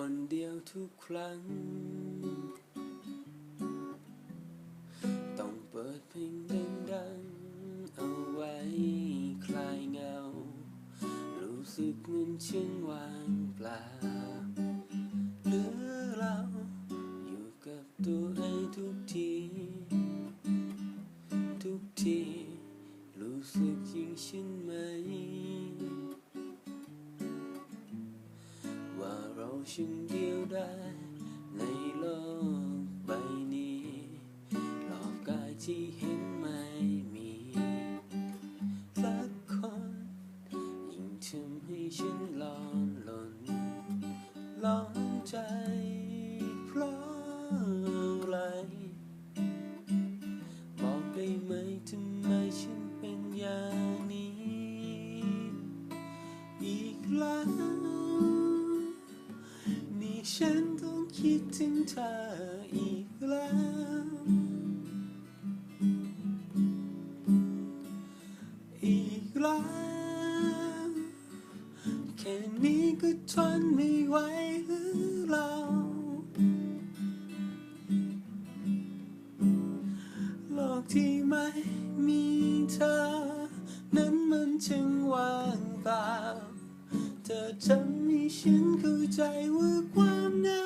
คนเดียวทุกครั้ง ต้องเปิดเพลงดังๆ เอาไว้คลายเงา รู้สึกเหมือนฉันว่างเปล่าเหลือเราอยู่กับตัวเองทุกที ทุกที รู้สึกยิ่งฉันไหม ฉันเดียวได้ในโลกใบนี้หลอกกายที่เห็นไม่มีสักคนยิ่งทำให้ฉันลอนหลนหลอนใจเพราะอะไรบอกได้ไหมทำไมฉันเป็นอย่างนี้ อีกแล้ว ฉันต้องคิดถึงเธออีกแล้ว อีกแล้ว แค่นี้ก็ทนไม่ไหวหรือเราโลกที่ไม่มีเธอ นั้นมันช่างว่างเปล่า เธอทำ ให้ฉันเข้าใจว่าความหนาว